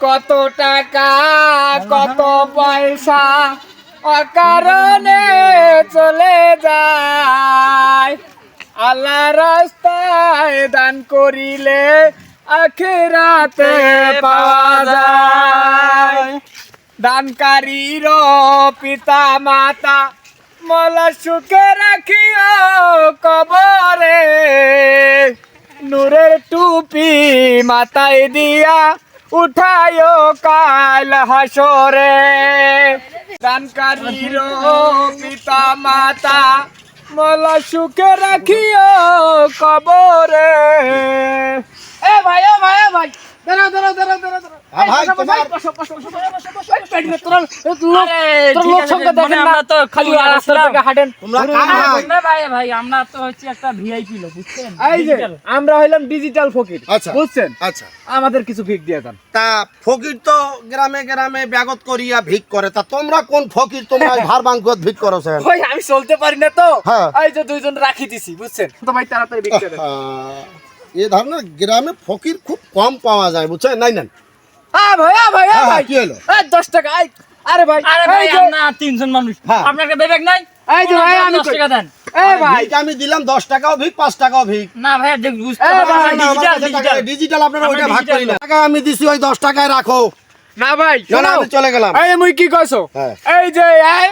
কত টাকা, কত পয়সা অকারণে চলে যায়। আল্লাহ রাস্তায় দান করিলে আখেরাতে পাওয়া যায়। দানকারীর পিতা, মাতা, মলা সুখে রাখিও কবরে। নূরের টুপি মাথায় দিয়া উঠায়ো কাল হাসরে। দানকারীর পিতা মাতা, মলা সুখে রাখিও কবরে। এ ভাই এ ভাই এ ভাই। দাঁড়াও দাঁড়াও দাঁড়াও দাঁড়াও দাঁড়াও। ভাই, বসো, বসো, তোমার- বসো, বসো, বসো, বসো, বসো, বসো, এই লোক তোর লোক আছে, দেখেন না আমরা তো খালি খুবই রাস্তা হাঁটেন। তোমরা না ভাই ভাই আমরা তো হচ্ছে একটা ভিআইপি লোক বুঝছেন? এই যে আমরা হইলাম ডিজিটাল ফকির আচ্ছা। বুঝছেন? আচ্ছা। আমাদের কিছু ভিক দিয়ে দেন তা ফকির তো গ্রামে গ্রামে ব্যাগত করিয়া ভিক করে তা তোমরা কোন ফকির? তোমরা ভার বাঙ্কত ভিক করো আমি চলতে পারি না তো। হ্যাঁ। এই যে দুইজন রাখি দিছি বুঝছেন? তো ভাই তাড়াতাড়ি ভিক দেন। এ ধরনের গ্রামে ফকির খুব কম পাওয়া যায় বুঝছেন? নাই নেন আ ভাই আ ভাই আ হ্যাঁ, ভাই। কি হলো? 10 টাকা আরে ভাই আরে ভাই আমরা তিনজন মানুষ। হ্যাঁ। আপনার একটা বিবেক নাই? এই যে ভাই আমি দশ টাকা দেন। এই ভাই। আমি দিলাম দশ টাকাও ভিক পাঁচ টাকাও ভিক। না ভাই দেখ বুঝতে না। ডিজিটাল আপনারা আমরা ওইটা ভাগ digital করি না। টাকা আমি দিছি ওই দশ টাকায় রাখো। না ভাই না, না, শোনো। আমি চলে গেলাম। এই মুই কি কইছো? হ্যাঁ। এই যে এই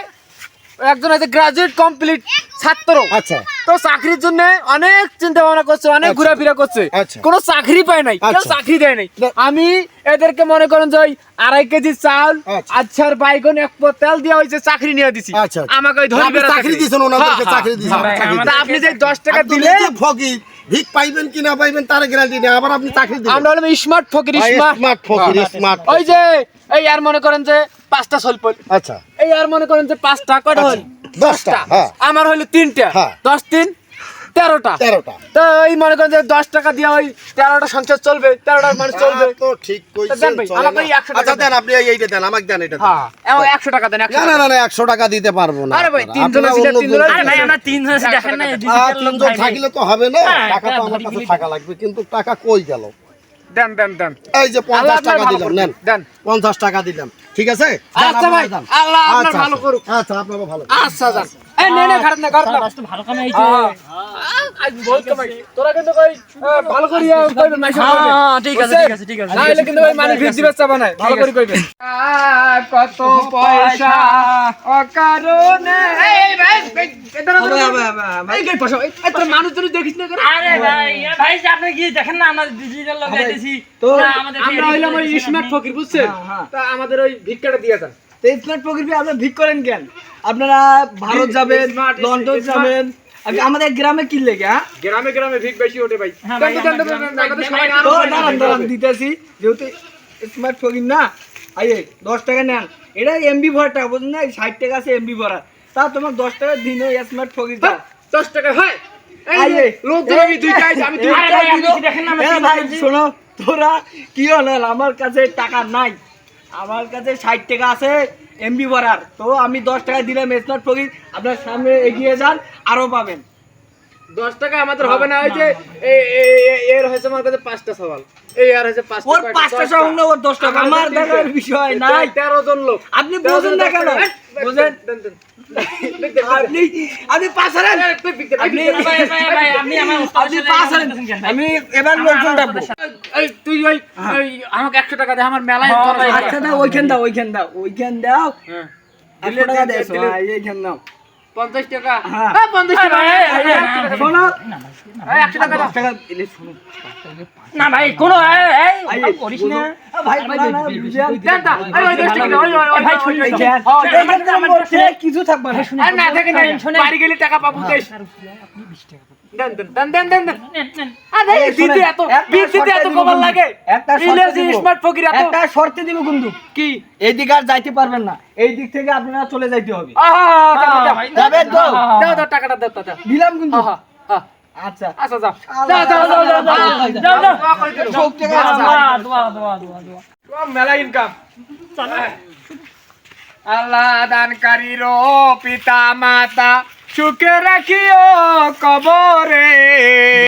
একজন আছে গ্রাজুয়েট কমপ্লিট ছাত্র। আচ্ছা। তো চাকরির জন্য অনেক চিন্তা ভাবনা করছে অনেক আচ্ছা। ঘোরাফেরা করছে। আচ্ছা। কোনো চাকরি পায় নাই কেউ আচ্ছা। চাকরি দেয় নাই। আমি এদেরকে মনে করেন যে আড়াই কেজি চাল আচ্ছা। আচ্ছার বাইগন এক পর তেল দিয়ে হয়েছে চাকরি নিয়ে দিছি। আমাকে ধরে চাকরি দিয়েছেন ওনাদেরকে চাকরি দিয়েছেন হ্যাঁ, চাকরি আমাদের- তা আপনি যে দশ টাকা দিলে ফকির ভিক পাইবেন কি না পাইবেন তার গ্যারান্টি নেই। আবার আপনি চাকরি দিবেন আমরা হলাম স্মার্ট ফকির স্মার্ট স্মার্ট ফকির স্মার্ট ওই যে এই আর মনে করেন যে পাঁচটা সলপল। আচ্ছা। এই আর মনে করেন যে পাঁচটা কয়টা হল? দশটা। হ্যাঁ। আমার হইল তিনটা। হ্যাঁ। দশ তিন তেরোটা। তেরোটা। তো এই মনে করেন যে দশ টাকা দিয়ে ওই তেরোটা সংসার চলবে তেরোটা মানুষ চলবে। তো ঠিক কইছেন দেন ভাই, চলে আমাকে না। এই 100 টাকা আচ্ছা দেন। দেন আপনি এইটা দেন আমাকে দেন এটা হ্যাঁ একশো টাকা দেন না না না না একশো টাকা দিতে পারব না। আরে ভাই, তিনজন ভাই আমরা তিনজন দেখেন তিনজন থাকলে তো হবে না। হ্যাঁ, টাকা তো আমার কাছে গেলি লাগবে কিন্তু টাকা কই গেল? দেন দেন দেন। এই যে আল্লাহ পঞ্চাশ আপনার টাকা দিলাম। নেন। দেন। পঞ্চাশ টাকা দিলাম ঠিক আছে? আচ্ছা ভাই আল্লাহ আপনার আচ্ছা, ভালো আচ্ছা। করুক। আচ্ছা আপনারও ভালো আচ্ছা যান। এই নে নে ঘর না ঘর না ভালো কামে হ্যাঁ, আজ বহুত কামাই। তোরা কিন্তু কই ভালো হ্যাঁ, ঠিক আছে, ঠিক আছে, ঠিক আছে, ভিড় দিবে চাবা নাই ভালো করে কত পয়সা অকারণে। এই ভাই আপনি আমাদের ওই স্মার্ট ফকির বুঝছেন? তা আমাদের ওই ভিক্ষাটা দিয়ে তো স্মার্ট প্রকৃতি আপনারা ভিক করেন কেন? আপনারা ভারত যাবেন লন্ডন যাবেন আমাদের গ্রামে কি লেগে হ্যাঁ? গ্রামে গ্রামে ভিক বেশি ওঠে ভাই। হ্যাঁ তো পয়সা দাঁড়ান দাঁড়ান দিতেছি যেহেতু স্মার্ট ফকির না আইয়ে দশ টাকা নেন। এটা এমবি ভরা টাকা বুঝুন না? ষাট টাকা আছে এমবি ভরা তা তোমার দশ টাকা দিনে স্মার্ট ফকির দাও হ্যাঁ, দশ টাকা হয়। হ্যাঁ শোনো তোরা কি হলেন আমার কাছে টাকা নাই। আমার কাছে ষাট টাকা আছে এমবি বরার তো আমি দশ টাকা দিলাম স্মার্ট প্রকৃত আপনার সামনে এগিয়ে যান, আরও পাবেন। দশ টাকা আমাদের হবে না এ- এর হয়েছে আমার কাছে পাঁচটা সওয়াল এই আর হয়েছে পাঁচটা ওর পাঁচটা দশটা। না ওর দশ টাকা আমার দেখার বিষয় নাই তেরো জন লোক আপনি বোঝেন না কেন বোঝেন। আপনি আপনি পাঁচ দে, আপনি দে। আপনি পাঁচ আমি এবার লোকজন ডাকবো এই, তুই ওই ওই আমাকে একশো টাকা দে আমার মেলায় হ্যাঁ, হয়। আচ্ছা দাও ওইখান দাও ওইখান দাও ওইখান দাও হ্যাঁ। একশো টাকা। হ্যাঁ, এইখান দাও পঞ্চাশ টাকা হ্যাঁ। হ্যাঁ, টাকা একশো টাকা টাকা। দশ টাকা শোনো না ভাই কোনো করিস না টাকা। হ্যাঁ, কিছু থাকবে না আর না থাকে না বাড়ি গেলে টাকা পাবো দেশ দেন দেন দেন দেন দেন নেন, নেন। আরে দিতে এত একটা দিতে এত দিব লাগে। একটা শর্তে ইংরেজি দিব। স্মার্ট ফকির এত একটা শর্তে দিব কিন্তু কি? এই দিকে আর যাইতে পারবেন না। এই দিক থেকে আপনারা চলে যাইতে হবে। আহা দাও, দাও, ভাই, যাবেন তো? দাও দাও টাকাটা দাও দাও, দাও দিলাম কিন্তু। আহা আহা। আচ্ছা। আচ্ছা যাও। আল্লাহ, যাও যাও যাও যাও যাও। যাও, যাও। দোয়া করে দিলো। সব টাকা দোয়া, দোয়া, দোয়া, দোয়া, দোয়া, দোয়া। তোমার মেলা ইনকাম আল্লাহ দানকারীর পিতা মাতা সুখে রাখিও কবরে।